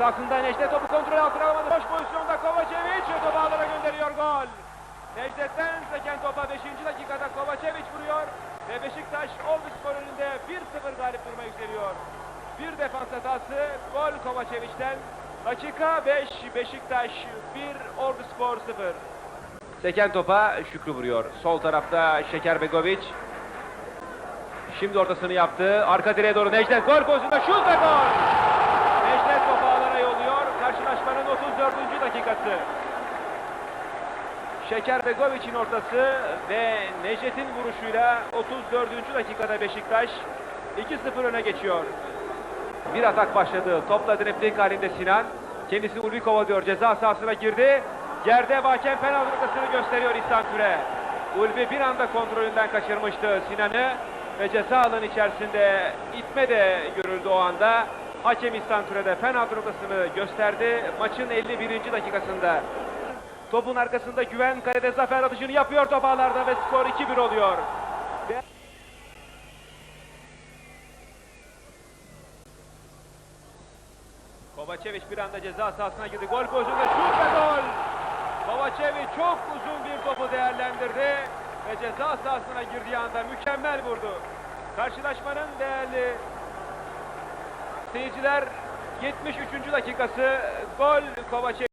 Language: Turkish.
Sahasında Necdet topu kontrol altına alamadı. Boş pozisyonda Kovacevic topu ağlara gönderiyor gol. Necdet'ten seken topa 5. dakikada Kovacevic vuruyor. Ve Beşiktaş Oldu skor önünde 1-0 galip duruma yükseliyor. Bir defans hatası gol Kovacevic'ten. Dakika 5 Beşiktaş 1 Ordu Spor 0. Seken topa Şükrü vuruyor. Sol tarafta Şeker Begovic. Şimdi ortasını yaptı. Arka direğe doğru Necdet gol pozisyonunda şut ve gol. Necdet topu ağlara yolluyor. Karşılaşmanın 34. dakikası. Şeker Begovic'in ortası ve Necdet'in vuruşuyla 34. dakikada Beşiktaş 2-0 öne geçiyor. Bir atak başladı. Topla dripling halinde Sinan. Kendisi Ulvi kovalıyor. Ceza sahasına girdi. Yerde Vaken penaltı noktasını gösteriyor İhsan Türe. Ulvi bir anda kontrolünden kaçırmıştı Sinan'ı. Ve ceza alanı içerisinde itme de görüldü o anda. Hakem İhsan Türe de penaltı noktasını gösterdi. Maçın 51. dakikasında. Topun arkasında Güven kalede zafer atışını yapıyor top ağlarda ve skor 2-1 oluyor. Kovacevic bir anda ceza sahasına girdi. Gol pozisyonunda şut ve gol. Kovacevic çok uzun bir topu değerlendirdi ve ceza sahasına girdiği anda mükemmel vurdu. Karşılaşmanın değerli seyirciler 73. dakikası gol Kovacevic.